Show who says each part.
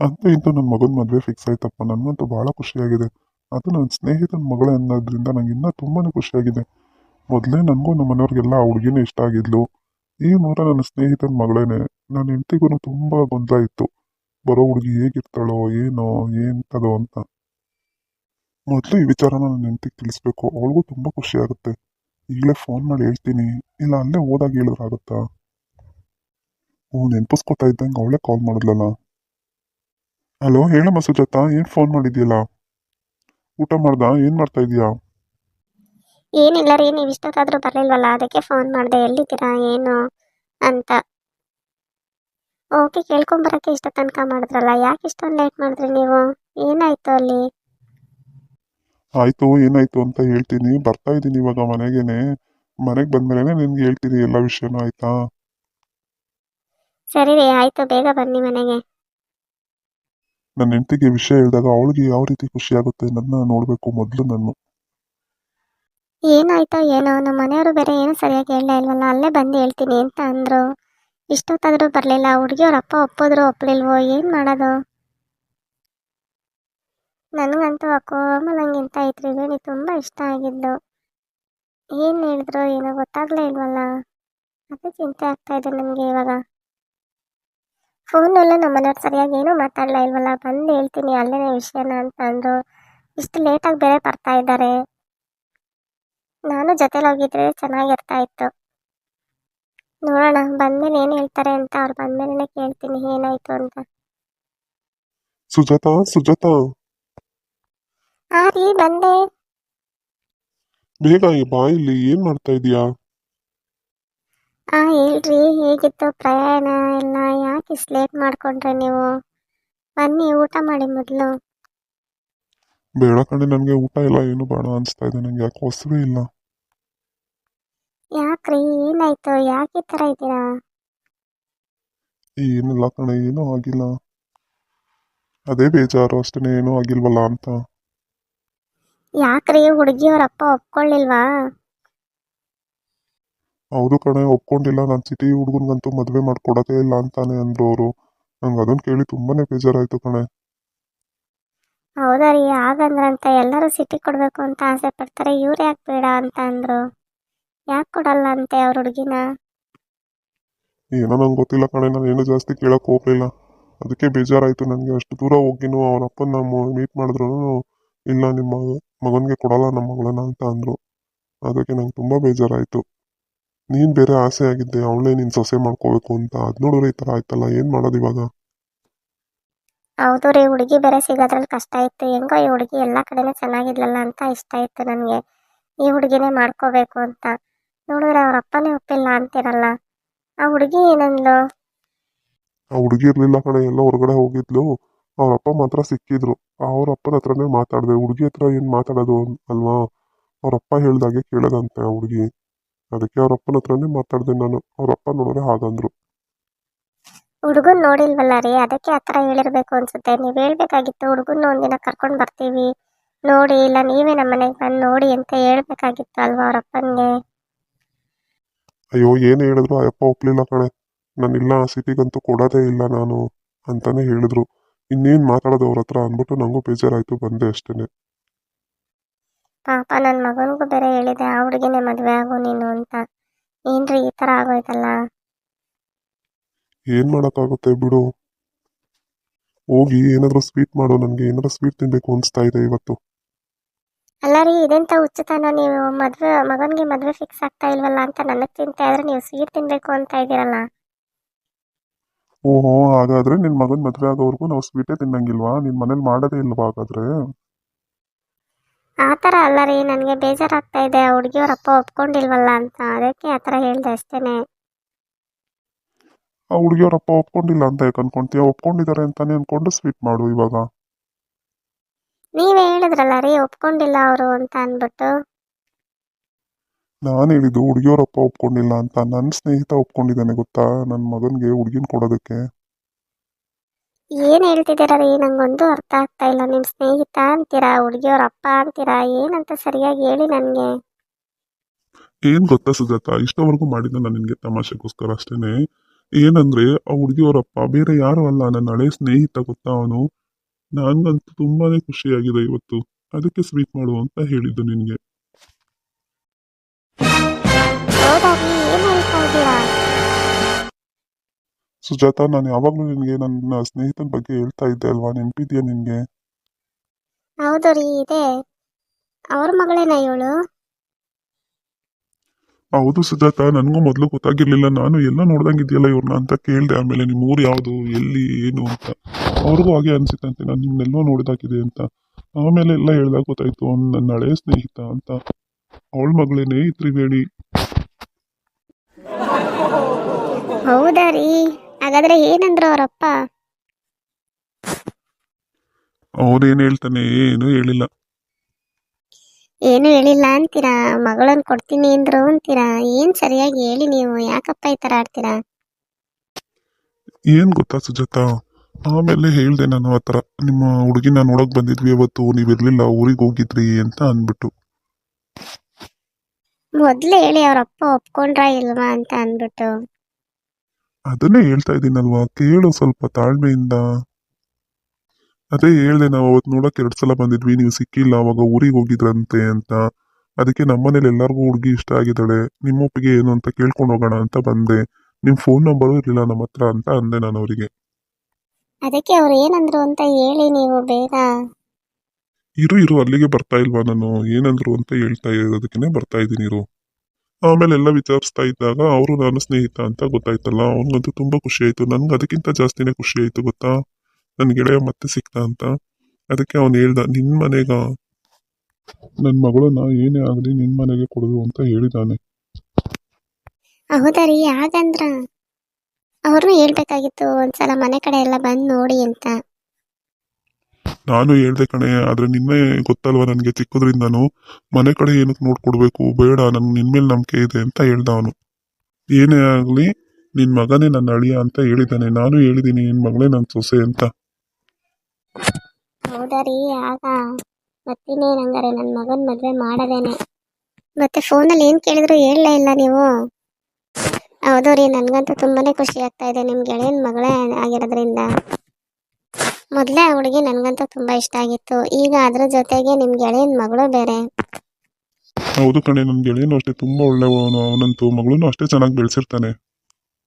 Speaker 1: ಅಂತೂ ಇಂತೂ ನನ್ನ ಮಗನ ಮದುವೆ ಫಿಕ್ಸ್ ಆಯ್ತಪ್ಪ. ನನಗಂತೂ ಭಾಳ ಖುಷಿಯಾಗಿದೆ. ಅದು ನನ್ನ ಸ್ನೇಹಿತನ ಮಗಳೇ ಅನ್ನೋದ್ರಿಂದ ನಂಗೆ ಇನ್ನೂ ತುಂಬಾ ಖುಷಿಯಾಗಿದೆ. ಮೊದಲೇ ನನಗೂ ನಮ್ಮ ಮನೆಯವ್ರಿಗೆಲ್ಲ ಆ ಹುಡುಗಿನೇ ಇಷ್ಟ ಆಗಿದ್ಲು. ಈ ನೋಡ ನನ್ನ ಸ್ನೇಹಿತನ ಮಗಳೇನೆ ನನ್ನ ಹೆಂಡತಿಗೂ ತುಂಬ ಗೊಂದಲ ಇತ್ತು. ಬರೋ ಹುಡುಗಿ ಹೇಗಿರ್ತಾಳೋ, ಏನೋ ಎಂಥದೋ ಅಂತ. ಮೊದಲು ಈ ವಿಚಾರನ ನನ್ನ ಹೆಂಡತಿಗೆ ತಿಳಿಸ್ಬೇಕು. ಅವಳಿಗೂ ತುಂಬ ಖುಷಿ ಆಗುತ್ತೆ ಈಗಲೇ ಫೋನ್ ಮಾಡಿ ಹೇಳ್ತೀನಿ. ಇಲ್ಲ, ಅಲ್ಲೇ ಹೋದಾಗ ಹೇಳಿದ್ರಾಗುತ್ತಾ ಹ್ಞೂ, ನೆನ್ಪಿಸ್ಕೊತಾ ಇದ್ದಂಗೆ ಅವಳೇ ಕಾಲ್ ಮಾಡಿದ್ಲಲ್ಲ? ಹಲೋ ಹೇಳಮ್ಮ ಸುಜಾತ ಏನು ಫೋನ್ ಮಾಡಿದ್ಯಲ್ಲ? ಊಟ ಮಾಡ್ದ ಏನು ಮಾಡ್ತಾ ಇದೀಯಾ?
Speaker 2: ಏನಿಲ್ಲ ರೀ ನೀವು ಇಷ್ಟೊತ್ತಾದರೂ ಬರಲಿಲ್ವಲ್ಲ ಅದಕ್ಕೆ ಫೋನ್ ಮಾಡಿದೆ ಎಲ್ಲಿದ್ದೀರಾ ಏನು ಅಂತ. ಓಕೆ ಕೇಳ್ಕೊಂಬರಕ್ಕೆ ಇಷ್ಟ ತನಕ ಮಾಡಿದ್ರಲ್ಲ ಯಾಕೆ ಇಷ್ಟೊಂದು ಲೇಟ್ ಮಾಡಿದ್ರಿ ನೀವು? ಏನಾಯ್ತು ಅಲ್ಲಿ?
Speaker 1: ಆಯ್ತು ಏನಾಯ್ತು ಅಂತ ಹೇಳ್ತೀನಿ. ಬರ್ತಾ ಇದ್ದೀನಿ ಇವಾಗ ಮನೆಗೇನೆ. ಮನೆಗೆ ಬಂದ್ಮೇಲೆ ನಿಮ್ಗೆ ಹೇಳ್ತೀನಿ ಎಲ್ಲ ವಿಷಯನೂ ಆಯ್ತಾ?
Speaker 2: ಸರಿ ರೀ ಆಯಿತು ಬೇಗ ಬನ್ನಿ ಮನೆಗೆ.
Speaker 1: ನನ್ನ ಹೆಂಡತಿಗೆ ವಿಷಯ ಹೇಳಿದಾಗ ಅವಳಿಗೆ ಯಾವ ರೀತಿ ಖುಷಿ ಆಗುತ್ತೆ ನನ್ನ ನೋಡಬೇಕು ಮೊದಲು ನಾನು.
Speaker 2: ಏನಾಯ್ತೋ ಏನೋ, ನಮ್ಮ ಮನೆಯವರು ಬೇರೆ ಏನು ಸರಿಯಾಗಿ ಹೇಳಲೇ ಇಲ್ವಲ್ಲ, ಅಲ್ಲೇ ಬಂದು ಹೇಳ್ತೀನಿ ಅಂತ ಅಂದರು. ಇಷ್ಟೊತ್ತಾದರೂ ಬರಲಿಲ್ಲ, ಹುಡುಗಿಯವ್ರ ಅಪ್ಪ ಒಪ್ಪಿದ್ರು ಒಪ್ಪಲಿಲ್ವೋ ಏನು ಮಾಡೋದು? ನನಗಂತೂ ಆ ಕೋಮಲಂಗಿಂತ ಐತ್ರಿ ಹೇಳಿ ತುಂಬ ಇಷ್ಟ ಆಗಿದ್ದು. ಏನು ಹೇಳಿದ್ರು ಏನೋ ಗೊತ್ತಾಗಲೇ ಇಲ್ವಲ್ಲ? ಅದೇ ಚಿಂತೆ ಆಗ್ತಾ ಇದೆ ನನಗೆ ಇವಾಗ. ಫೋನಲ್ಲೂ ನಮ್ಮ ಮನೆಯವ್ರು ಸರಿಯಾಗಿ ಏನೂ ಮಾತಾಡಲೇ ಇಲ್ವಲ್ಲ ಬಂದು ಹೇಳ್ತೀನಿ ಅಲ್ಲೇನೇ ವಿಷಯನ ಅಂತ ಅಂದರು. ಇಷ್ಟು ಲೇಟಾಗಿ ಬೇರೆ ಬರ್ತಾ ಇದ್ದಾರೆ. ನಾನು ಜೊತೆಲಿ ಹೋಗಿದ್ರೆ ಚೆನ್ನಾಗಿರ್ತಾ ಇತ್ತು. ನೋಡೋಣ ಬಂದ್ಮೇಲೆ ಏನು ಹೇಳ್ತಾರೆ ಅಂತ ಅವ್ರು ಬಂದ್ಮೇಲೆ ಕೇಳ್ತೀನಿ ಏನಾಯ್ತು ಅಂತ.
Speaker 1: ಸುಜಾತ ಸುಜಾತ.
Speaker 2: ಆ ರೀ ಬಂದೆ.
Speaker 1: ಬೇಗ ಈ ಬಾಯಲ್ಲಿ ಏನ್ ಮಾಡ್ತಾ ಇದೀಯಾ?
Speaker 2: ಆ ಹೇಳ್ರಿ ಹೇಗಿತ್ತು ಪ್ರಯಾಣ ಎಲ್ಲ ಯಾಕೆ ಇಷ್ಟು ಲೇಟ್ ಮಾಡ್ಕೊಂಡ್ರೆ ನೀವು? ಬನ್ನಿ ಊಟ ಮಾಡಿ ಮೊದಲು.
Speaker 1: ಬೇಡ ಕಣೆ ನನಗೆ ಊಟ ಇಲ್ಲ ಏನು ಬೇಡ ಅನಿಸ್ತಾ ಇದೆ ನನಗೆ ಯಾಕೆ ಹೊಸವೇ ಇಲ್ಲ.
Speaker 2: ಯಾಕ್ರಿ ಏನಾಯ್ತು ಯಾಕೆ ಈ ಥರ ಇದ್ದೀರಾ?
Speaker 1: ಏನಿಲ್ಲ ಕಣೆ ಏನೂ ಆಗಿಲ್ಲ. ಅದೇ ಬೇಜಾರು ಅಷ್ಟೇ ಏನೂ ಆಗಿಲ್ವಲ್ಲ ಅಂತ.
Speaker 2: ಯಾಕ್ರಿ ಹುಡುಗಿಯವ್ರ ಅಪ್ಪ ಒಪ್ಕೊಳ್ಳಿಲ್ವಾ?
Speaker 1: ಹೌದು ಕಣೆ ಒಪ್ಕೊಂಡಿಲ್ಲ. ನಾನು ಸಿಟಿ ಹುಡುಗನ್ಗಂತೂ ಮದುವೆ ಮಾಡ್ಕೊಡೋದೇ ಇಲ್ಲ ಅಂತಾನೆ ಅಂದ್ರು ಅವರು ನಂಗೆ ಅದನ್ನ ಕೇಳಿ ತುಂಬಾನೇ ಬೇಜಾರಾಯ್ತು ಕಣೆ.
Speaker 2: ಹೌದಾ ರೀ ಹಾಗಂದ್ರಂತ ಎಲ್ಲರೂ ಸಿಟಿ ಕೊಡಬೇಕು ಅಂತ ಆಸೆ ಪಡ್ತಾರೆ ಇವ್ರು ಯಾಕೆ ಬೇಡ ಅಂತ ಅಂದರು? ಯಾಕೆ ಕೊಡಲ್ಲ ಅಂತೆ ಅವ್ರ ಹುಡುಗಿನ?
Speaker 1: ಏನೋ ನಂಗೆ ಗೊತ್ತಿಲ್ಲ ಕಣೆ ನಾನು ಏನೂ ಜಾಸ್ತಿ ಕೇಳೋಕೆ ಹೋಗಲಿಲ್ಲ. ಅದಕ್ಕೆ ಬೇಜಾರಾಯಿತು ನನಗೆ. ಅಷ್ಟು ದೂರ ಹೋಗಿನೂ ಅವ್ರ ಅಪ್ಪನ ಮೀಟ್ ಮಾಡಿದ್ರು ಇಲ್ಲ ನಿಮ್ಮ ಮಗನಿಗೆ ಕೊಡಲ್ಲ ನಮ್ಮ ಮಗಳನ್ನ ಅಂತ ಅಂದರು. ಅದಕ್ಕೆ ನಂಗೆ ತುಂಬ ಬೇಜಾರಾಯ್ತು. ನೀನ್ ಬೇರೆ ಆಸೆ ಆಗಿದ್ದೆ ಅವಳೇ ನೀನ್ ಸೊಸೆ ಮಾಡ್ಕೋಬೇಕು ಅಂತ. ಅದ್ ನೋಡಿದ್ರೆ ಈ ತರ ಆಯ್ತಲ್ಲ ಏನ್ ಮಾಡೋದು ಇವಾಗ?
Speaker 2: ಹೌದು ರೀ ಹುಡುಗಿ ಬೇರೆ ಸಿಗೋದ್ರಲ್ಲಿ ಕಷ್ಟ ಇತ್ತು. ಹೆಂಗೋ ಈ ಹುಡುಗಿ ಎಲ್ಲ ಕಡೆನೂ ಚೆನ್ನಾಗಿದ್ಲಲ್ಲ ಅಂತ ಇಷ್ಟ ಇತ್ತು ನನಗೆ. ಈ ಹುಡುಗಿನೇ ಮಾಡ್ಕೋಬೇಕು ಅಂತ. ನೋಡಿದ್ರೆ ಅವ್ರ ಅಪ್ಪನೇ ಒಪ್ಪಿಲ್ಲ ಅಂತಿರಲ್ಲ. ಆ ಹುಡುಗಿ ಏನಂದ್ಲು?
Speaker 1: ಆ ಹುಡುಗಿ ಇರ್ಲಿಲ್ಲ ಕಣೆ ಎಲ್ಲ ಹೊರಗಡೆ ಹೋಗಿದ್ಲು. ಅವ್ರ ಅಪ್ಪ ಮಾತ್ರ ಸಿಕ್ಕಿದ್ರು. ಅವ್ರ ಅಪ್ಪನ ಹತ್ರನೇ ಮಾತಾಡ್ದೆ. ಹುಡುಗಿ ಹತ್ರ ಏನ್ ಮಾತಾಡೋದು ಅಲ್ವಾ? ಅವ್ರ ಅಪ್ಪ ಹೇಳ್ದಾಗೆ ಕೇಳೋದಂತೆ ಆ ಹುಡುಗಿ. ಅದಕ್ಕೆ ಅವ್ರ ಅಪ್ಪನ ಹತ್ರನೇ ಮಾತಾಡ್ದೆ ನಾನು. ಅವ್ರ ಅಪ್ಪ ನೋಡಿದ್ರೆ ಹಾಗಂದ್ರು.
Speaker 2: ಹುಡುಗನ್ ನೋಡಿಲ್ವಲ್ಲ ರೀ? ಅದಕ್ಕೆ ಆ ಥರ ಹೇಳಿರ್ಬೇಕು ಅನ್ಸುತ್ತೆ. ನೀವು ಹೇಳ್ಬೇಕಾಗಿತ್ತು ಹುಡುಗನ್ನ ಒಂದಿನ ಕರ್ಕೊಂಡು ಬರ್ತೀವಿ. ನೋಡಿ ಇಲ್ಲ ನೀವೇ ನಮ್ಮ ಮನೆಗೆ ಬಂದು ನೋಡಿ ಅಂತ ಹೇಳ್ಬೇಕಾಗಿತ್ತು ಅಲ್ವಾ ಅವ್ರ ಅಪ್ಪನಿಗೆ?
Speaker 1: ಅಯ್ಯೋ ಏನು ಹೇಳಿದ್ರು? ಆ ಅಪ್ಪ ಒಪ್ಲಿಲ್ಲ ಕಣೆ. ನಾನಿಲ್ಲ ಸಿಟಿಗಂತೂ ಕೊಡೋದೇ ಇಲ್ಲ ನಾನು ಅಂತಾನೆ ಹೇಳಿದ್ರು. ಇನ್ನೇನ್ ಮಾತಾಡೋದು ಅವ್ರ ಹತ್ರ ಅಂದ್ಬಿಟ್ಟು ನಂಗೂ ಬೇಜಾರಾಯಿತು ಬಂದೆ ಅಷ್ಟೇನೆ.
Speaker 2: ಪಾಪ ನನ್ನ ಮಗನಿಗೂ ಬೇರೆ ಹೇಳಿದೆ ಆ ಹುಡುಗಿನೇ ಮದುವೆ ಆಗು ನೀನು ಅಂತ. ಏನ್ರಿ ಈ ಥರ ಆಗೋಯ್ತಲ್ಲ?
Speaker 1: ಏನ್ ಮಾಡಕ್ಕಾಗುತ್ತೆ ಬಿಡು. ಹೋಗಿ ಏನಾದರೂ ಸ್ವೀಟ್ ಮಾಡು ನನಗೆ ಏನಾದರೂ ಸ್ವೀಟ್ ತಿನ್ಬೇಕು ಅನಿಸ್ತಾ ಇದೆ ಇವತ್ತು.
Speaker 2: ಅಲ್ಲ ರೀ ಇದೆಂತ ಹುಚ್ಚುತನ ನೀವು? ಮದುವೆ ಮಗನಿಗೆ ಮದುವೆ ಫಿಕ್ಸ್ ಆಗ್ತಾ ಇಲ್ವಲ್ಲ ಅಂತ ನನಗೆ ಚಿಂತೆ ಇದ್ರೆ ನೀವು ಸ್ವೀಟ್ ತಿನ್ನಬೇಕು ಅಂತ ಇದ್ದೀರಲ್ಲ.
Speaker 1: ಓಹೋ ಹಾಗಾದ್ರೆ ನಿನ್ನ ಮಗನ ಮದುವೆ ಆಗೋವರೆಗೂ ನಾವು ಸ್ವೀಟೇ ತಿನ್ನಂಗಿಲ್ವಾ? ನಿನ್ ಮನೇಲಿ ಮಾಡೋದೇ ಇಲ್ವಾ ಹಾಗಾದ್ರೆ?
Speaker 2: ಆ ಥರ ಅಲ್ಲ ರೀ ನನಗೆ ಬೇಜಾರಾಗ್ತಾ ಇದೆ. ಆ ಹುಡುಗಿಯವ್ರ ಅಪ್ಪ ಒಪ್ಕೊಂಡಿಲ್ವಲ್ಲ ಅಂತ. ಅದಕ್ಕೆ ಆ ಥರ ಹೇಳಿದೆ ಅಷ್ಟೇನೆ.
Speaker 1: ಆ ಹುಡುಗಿಯವ್ರ ಅಪ್ಪ ಒಪ್ಕೊಂಡಿಲ್ಲ ಅಂತ ಯಾಕೆ ಅನ್ಕೊಂತೀಯ? ಒಪ್ಕೊಂಡಿದ್ದಾರೆ ಅಂತಾನೆ ಅನ್ಕೊಂಡು ಸ್ವೀಟ್ ಮಾಡು ಇವಾಗ.
Speaker 2: ನೀವೇ ಹೇಳಿದ್ರಲ್ಲ ರೀ ಒಪ್ಕೊಂಡಿಲ್ಲ ಅವರು ಅಂತ ಅನ್ಬಿಟ್ಟು
Speaker 1: ನಾನು ಹೇಳಿದ್ದು ಹುಡುಗಿಯವರಪ್ಪ ಒಪ್ಕೊಂಡಿಲ್ಲ ಅಂತ. ನನ್ನ ಸ್ನೇಹಿತ ಒಪ್ಕೊಂಡಿದ್ದಾನೆ ಗೊತ್ತಾ? ನನ್ನ ಮಗನಿಗೆ ಹುಡುಗಿನ ಕೊಡೋದಕ್ಕೆ.
Speaker 2: ಏನು ಹೇಳ್ತಿದ್ದೀರಾ ರೀ? ನಂಗೊಂದು ಅರ್ಥ ಆಗ್ತಾ ಇಲ್ಲ. ನಿಮ್ಮ ಸ್ನೇಹಿತ ಅಂತೀರಾ ಹುಡುಗಿಯವ್ರ ಅಪ್ಪ ಅಂತೀರಾ ಏನಂತ ಸರಿಯಾಗಿ ಹೇಳಿ ನನಗೆ.
Speaker 1: ಏನ್ ಗೊತ್ತಾ ಸುಜಾತ? ಇಷ್ಟವರೆಗೂ ಮಾಡಿದ್ದ ನಾನು ನಿನ್ಗೆ ತಮಾಷೆಗೋಸ್ಕರ ಅಷ್ಟೇನೆ. ಏನಂದ್ರೆ ಆ ಹುಡುಗಿಯವರಪ್ಪ ಬೇರೆ ಯಾರು ಅಲ್ಲ. ನನ್ನ ಹಳೆ ಸ್ನೇಹಿತ ಗೊತ್ತಾ ಅವನು? ನನ್ಗಂತೂ ತುಂಬಾನೇ ಖುಷಿಯಾಗಿದೆ ಇವತ್ತು. ಅದಕ್ಕೆ ಸ್ವೀಟ್ ಮಾಡು ಅಂತ ಹೇಳಿದ್ದು ನಿನಗೆ. ಸುಜಾತ ನಾನು ಯಾವಾಗಲೂ ನಿನಗೆ ನನ್ನ ಸ್ನೇಹಿತನ ಬಗ್ಗೆ ಹೇಳ್ತಾ ಇದ್ದೆ ಅಲ್ವಾ? ನೆನಪಿದೆಯಾ ನಿನಗೆ?
Speaker 2: ಹೌದು ರೀ ಇದೆ. ಅವ್ರ ಮಗಳೇನ ಇವಳು?
Speaker 1: ಹೌದು ಸುಜಾತ ನನಗೂ ಮೊದಲು ಗೊತ್ತಾಗಿರ್ಲಿಲ್ಲ. ನಾನು ಎಲ್ಲ ನೋಡ್ದಂಗಿದ್ಯಲ್ಲ ಇವ್ರನ್ನ ಅಂತ ಕೇಳಿದೆ. ಆಮೇಲೆ ನಿಮ್ಮ ಊರು ಯಾವುದು ಎಲ್ಲಿ ಏನು ಅಂತ. ಅವ್ರಿಗೂ ಹಾಗೆ ಅನ್ಸಿತ್ತಂತೆ. ನಾನು ನಿಮ್ಮನ್ನೆಲ್ಲೋ ನೋಡಿದಾಗಿದೆ ಅಂತ. ಆಮೇಲೆ ಎಲ್ಲ ಹೇಳ್ದಾಗ ಗೊತ್ತಾಯ್ತು. ಅವ್ನು ನನ್ನ ಹಳೆ ಸ್ನೇಹಿತ ಅಂತ. ಅವಳ ಮಗಳೇನೇ ಈ ತ್ರಿವೇಣಿ
Speaker 2: ಹೌದಾ ರೀ. ಹಾಗಾದ್ರೆ ಏನಂದ್ರು ಅವರಪ್ಪ?
Speaker 1: ಅವ್ರೇನು ಹೇಳ್ತಾನೆ? ಏನು ಹೇಳಿಲ್ಲ.
Speaker 2: ಏನು ಹೇಳಿಲ್ಲ ಅಂತೀರಾ? ಮಗಳನ್ನ ಕೊಡ್ತೀನಿ ಅಂದ್ರು ಅಂತೀರಾ? ಏನ್ ಸರಿಯಾಗಿ ಹೇಳಿ ನೀವು? ಯಾಕಪ್ಪ ಈ ತರ ಆಡ್ತೀರಾ?
Speaker 1: ಏನ್ ಗೊತ್ತಾ ಸುಜಾತ? ಆಮೇಲೆ ಹೇಳ್ದೆ ನಾನು ಆ ಥರ ನಿಮ್ಮ ಹುಡುಗಿನ ನೋಡಕ್ ಬಂದಿದ್ವಿ ಇವತ್ತು ಅವತ್ತು ನೀವಿರ್ಲಿಲ್ಲ ಊರಿಗೆ ಹೋಗಿದ್ರಿ ಅಂತ ಅಂದ್ಬಿಟ್ಟು.
Speaker 2: ಮೊದಲೇ ಹೇಳಿ ಅವರಪ್ಪ ಒಪ್ಕೊಂಡ್ರ ಇಲ್ವಾ ಅಂತ ಅಂದ್ಬಿಟ್ಟು.
Speaker 1: ಅದನ್ನೇ ಹೇಳ್ತಾ ಇದ್ದೀನಲ್ವಾ? ಕೇಳು ಸ್ವಲ್ಪ ತಾಳ್ಮೆಯಿಂದ. ಅದೇ ಹೇಳ್ದೆ ನಾವು ಅವತ್ತು ನೋಡೋಕೆ ಎರಡು ಸಲ ಬಂದಿದ್ವಿ ನೀವು ಸಿಕ್ಕಿಲ್ಲ ಅವಾಗ ಊರಿಗೆ ಹೋಗಿದ್ರಂತೆ ಅಂತ. ಅದಕ್ಕೆ ನಮ್ಮನೇಲಿ ಎಲ್ಲರಿಗೂ ಹುಡುಗಿ ಇಷ್ಟ ಆಗಿದ್ದಾಳೆ. ನಿಮ್ಮ ಒಪ್ಪಿಗೆ ಏನು ಅಂತ ಕೇಳ್ಕೊಂಡು ಹೋಗೋಣ ಅಂತ ಬಂದೆ. ನಿಮ್ಮ ಫೋನ್ ನಂಬರು ಇರಲಿಲ್ಲ ನಮ್ಮ ಹತ್ರ ಅಂತ ಅಂದೆ ನಾನು ಅವರಿಗೆ.
Speaker 2: ಅದಕ್ಕೆ ಅವ್ರು ಏನಂದ್ರು ಅಂತ ಹೇಳಿ ನೀವು ಬೇಗ.
Speaker 1: ಇರು ಇರು ಅಲ್ಲಿಗೆ ಬರ್ತಾ ಇಲ್ವಾ ನಾನು? ಏನಂದ್ರು ಅಂತ ಹೇಳ್ತಾ ಇರೋದಕ್ಕೆ ಬರ್ತಾ ಇದ್ದೀನಿ ಇರು. ಆಮೇಲೆ ಎಲ್ಲ ವಿಚಾರಿಸ್ತಾ ಇದ್ದಾಗ ಅವರು ನಾನು ಸ್ನೇಹಿತ ಅಂತ ಗೊತ್ತಾಯ್ತಲ್ಲ, ಅವನಿಗಂತೂ ತುಂಬಾ ಖುಷಿ ಆಯ್ತು. ನನ್ಗೆ ಅದಕ್ಕಿಂತ ಜಾಸ್ತಿನೇ ಖುಷಿ ಆಯ್ತು, ಗೊತ್ತಾ? ನನ್ನ ಗೆಳೆಯ ಮತ್ತೆ ಸಿಕ್ತ ಅಂತ. ಅದಕ್ಕೆ ಅವನು ಹೇಳ್ದ ನಿನ್ನ ಮನೆಗ ನನ್ನ ಮಗಳನ್ನ ಏನೇ ಆಗಲಿ ನಿನ್ನ ಮನೆಗೆ ಕೊಡೋದು ಅಂತ ಹೇಳಿದಾನೆ.
Speaker 2: ಹೌದಾ ರೀ? ಹಾಗಂದ್ರ ಅವ್ರನ್ನೂ ಹೇಳ್ಬೇಕಾಗಿತ್ತು, ಒಂದ್ಸಲ ಮನೆ ಕಡೆ ಎಲ್ಲ ಬಂದು ನೋಡಿ ಅಂತ.
Speaker 1: ನಾನು ಹೇಳ್ದೆ ಕಣೆ, ಆದ್ರೆ ನಿನ್ನೆ ಗೊತ್ತಲ್ವ ನನಗೆ ಚಿಕ್ಕದ್ರಿಂದಾನು? ಮನೆ ಕಡೆ ಏನಕ್ಕೆ ನೋಡ್ಕೊಡ್ಬೇಕು ಬೇಡ ನನ್ಗೆ ನಿನ್ ಮೇಲೆ ನಂಬಿಕೆ ಇದೆ ಅಂತ ಹೇಳ್ದ ಅವನು. ಏನೇ ಆಗಲಿ ನಿನ್ನ ಮಗನೇ ನನ್ನ ಅಳಿಯ ಅಂತ ಹೇಳಿದ್ದಾನೆ ನಾನು ಹೇಳಿದ್ದೀನಿ ನಿನ್ನ ಮಗಳೇ ನನ್ನ ಸೊಸೆ ಅಂತ.
Speaker 2: ಹೌದಾ ರೀ, ಆಗ ಮತ್ತಿನ್ನೇನು ಹಂಗಾರೆ. ನನ್ನ ಮಗನ ಮದುವೆ ಮಾಡದೇನೆ. ಮತ್ತೆ ಫೋನಲ್ಲಿ ಏನು ಕೇಳಿದ್ರು ಹೇಳಲೇ ಇಲ್ಲ ನೀವು. ಹೌದು ರೀ, ನನಗಂತೂ ತುಂಬಾನೇ ಖುಷಿ ಆಗ್ತಾ ಇದೆ. ನಿಮ್ಮ ಗೆಳೆಯನ ಮಗಳೇ ಆಗಿರೋದ್ರಿಂದ. ಮೊದಲೇ ಆ ಹುಡುಗಿ ನನಗಂತೂ ತುಂಬ ಇಷ್ಟ ಆಗಿತ್ತು. ಈಗ ಅದ್ರ ಜೊತೆಗೆ ನಿಮ್ಮ ಗೆಳೆಯನ ಮಗಳು ಬೇರೆ.
Speaker 1: ಹೌದು ಕಣೆ ನನ್ನ ಗೆಳೆಯನು ಅಷ್ಟೇ, ತುಂಬಾ ಒಳ್ಳೆಯವನು ಅವನಂತೂ ಮಗಳನ್ನೂ ಅಷ್ಟೇ ಚೆನ್ನಾಗಿ ಬೆಳೆಸಿರ್ತಾನೆ.